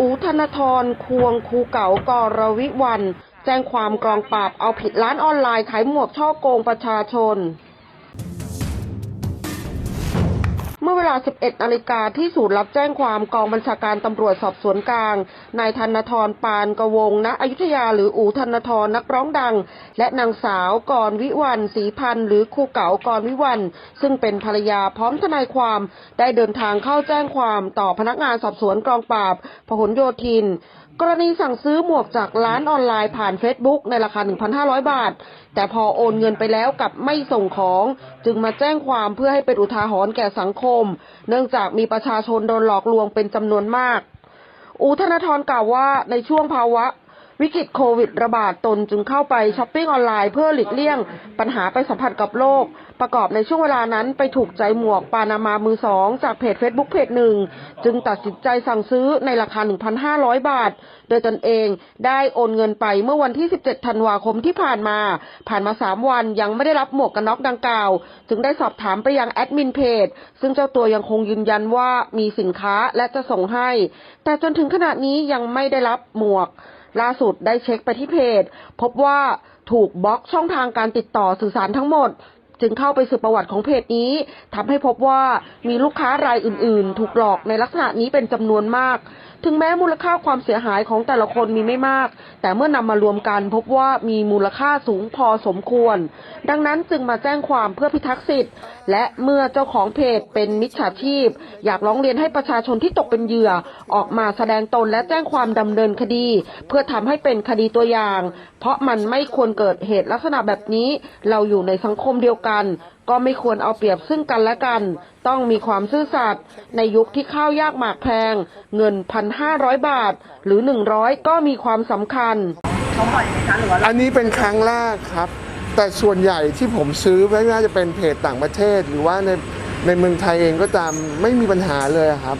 อูธนทรควงครูเก๋ากรวิวัน แจ้งความกองปราบเอาผิดร้านออนไลน์ขายหมวกช่อโกงประชาชน เมื่อเวลา 11 นาฬิกาที่ศูนย์รับแจ้งความกองบัญชาการตำรวจสอบสวนกลาง นายธนทรปานกวง ณ อยุธยาหรืออูธนทรนักร้องดัง และนางสาวกรวิวันศรีพันธ์หรือครูเก๋ากรวิวัน ซึ่งเป็นภรรยาพร้อมทนายความ ได้เดินทางเข้าแจ้งความต่อพนักงานสอบสวนกองปราบพหลโยธินกรณีสั่งซื้อหมวกจากร้านออนไลน์ผ่าน Facebook ในราคา 1,500 บาท แต่พอโอนเงินไปแล้วกลับไม่ส่งของ จึงมาแจ้งความเพื่อให้เป็นอุทาหรณ์แก่สังคมม เนื่องจากมีประชาชนโดนหลอกลวงเป็นจำนวนมาก อูธนาธรกล่าวว่าในช่วงภาวะ วิกฤตโควิดระบาดตนจึงเข้าไปช้อปปิ้งออนไลน์เพื่อหลีกเลี่ยง ปัญหาไปสัมผัสกับโลก ประกอบในช่วงเวลานั้นไปถูกใจหมวกปานามามือสองจากเพจ Facebook เพจหนึ่ง จึงตัดสินใจสั่งซื้อในราคา 1,500 บาท โดยตนเองได้โอนเงินไปเมื่อวันที่ 17 ธันวาคมที่ผ่านมา ผ่านมา 3 วันยังไม่ได้รับหมวกกันน็อกดังกล่าว จึงได้สอบถามไปยังแอดมินเพจ ซึ่งเจ้าตัวยังคงยืนยันว่ามีสินค้าและจะส่งให้ แต่จนถึงขณะนี้ยังไม่ได้รับหมวก ล่าสุดได้เช็คไปที่เพจ พบว่าถูกบล็อกช่องทางการติดต่อสื่อสารทั้งหมด จึงเข้าไปสืบประวัติของเพจนี้ทำให้พบว่ามีลูกค้ารายอื่น ๆ ถูกหลอกในลักษณะนี้เป็นจำนวนมาก ถึงแม้มูลค่าความเสียหายของแต่ละคนมีไม่มาก แต่เมื่อนำมารวมกันพบว่ามีมูลค่าสูงพอสมควร ดังนั้นจึงมาแจ้งความเพื่อพิทักษ์สิทธิ์ และเมื่อเจ้าของเพจเป็นมิจฉาชีพ อยากร้องเรียนให้ประชาชนที่ตกเป็นเหยื่อ ออกมาแสดงตนและแจ้งความดำเนินคดี เพื่อทำให้เป็นคดีตัวอย่าง เพราะมันไม่ควรเกิดเหตุลักษณะแบบนี้เราอยู่ในสังคมเดียวกัน ก็ไม่ควรเอาเปรียบซึ่งกันและกัน ต้องมีความซื่อสัตย์ในยุคที่ข้าวยากหมากแพง เงินพันห้าร้อยบาท หรือหนึ่งร้อยก็มีความสำคัญเขาบ่อยไหมคะหรือว่าอันนี้เป็นครั้งแรกครับ แต่ส่วนใหญ่ที่ผมซื้อไม่ว่าจะเป็นเพจต่างประเทศ หรือว่าในในเมืองไทยเองก็ตามไม่มีปัญหาเลยครับ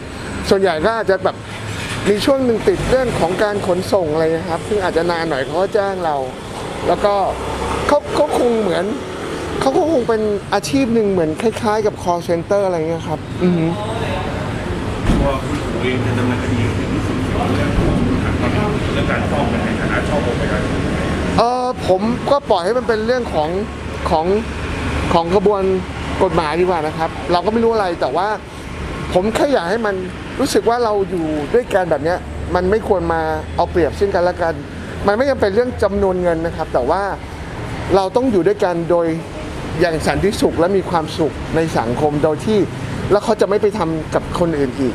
ส่วนใหญ่ก็อาจจะแบบมีช่วงหนึ่งติดเรื่องของการขนส่งอะไรนะครับ ซึ่งอาจจะนานหน่อยเขาก็แจ้งเรา แล้วก็เขาเขาคงเหมือน เขาก็คงเป็นอาชีพหนึ่งเหมือนคล้ายๆ กับ call center อะไรเงี้ยครับ อือฮึตัวคุณถูเองจะดำเนินคดีถึงที่สุดเกี่ยวกับเรื่องเรื่องการฟ้องเป็นในฐานะช่อโกงประชาชนเออผมก็ปล่อยให้มันเป็นเรื่องของของของกระบวนกฎหมายดีกว่านะครับ เราก็ไม่รู้อะไรแต่ว่า ผมแค่อยากให้มันรู้สึกว่าเราอยู่ด้วยกันแบบเนี้ยมันไม่ควรมาเอาเปรียบซึ่งกันและกัน มันไม่จำเป็นเรื่องจำนวนเงินนะครับ แต่ว่าเราต้องอยู่ด้วยกันโดย อย่างสันติสุขและมีความสุขในสังคมโดยที่ แล้วเขาจะไม่ไปทำกับคนอื่นอีก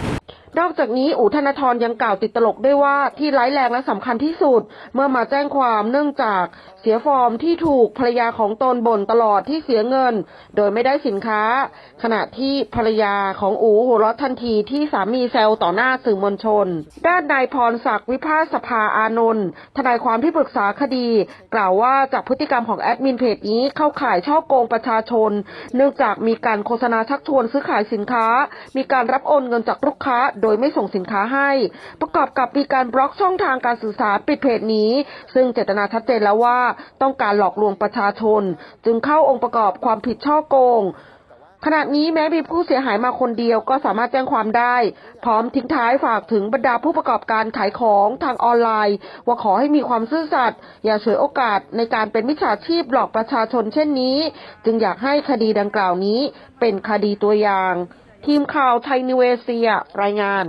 อกจากนี้อู๋ธนาธรยังกล่าวติดตลกด้วยว่าที่ร้ายแรงและสำคัญที่สุด เมื่อมาแจ้งความเนื่องจากเสียฟอร์มที่ถูกภรรยาของตนบ่นตลอดที่เสียเงิน โดยไม่ได้สินค้า ขณะที่ภรรยาของอู๋หัวเราะทันทีที่สามีแซวต่อหน้าสื่อมวลชน ด้านนายพรศักดิ์วิภาสภาอานนท์ทนายความที่ปรึกษาคดี กล่าวว่าจากพฤติกรรมของแอดมินเพจนี้เข้าข่ายช่อโกงประชาชน เนื่องจากมีการโฆษณาชักชวนซื้อขายสินค้า มีการรับโอนเงินจากลูกค้าโดยไม่ส่งสินค้าให้ ประกอบกับมีการบล็อกช่องทางการสื่อสารปิดเพจนี้ ซึ่งเจตนาชัดเจนแล้วว่าต้องการหลอกลวงประชาชน จึงเข้าองค์ประกอบความผิดช่อโกงขณะนี้แม้มีผู้เสียหายมาคนเดียวก็สามารถแจ้งความได้ พร้อมทิ้งท้ายฝากถึงบรรดาผู้ประกอบการขายของทางออนไลน์ ว่าขอให้มีความซื่อสัตย์อย่าเฉยโอกาสในการเป็นมิจฉาชีพหลอกประชาชนเช่นนี้ จึงอยากให้คดีดังกล่าวนี้เป็นคดีตัวอย่าง ทีมข่าวไทยนิวเอเซียรายงาน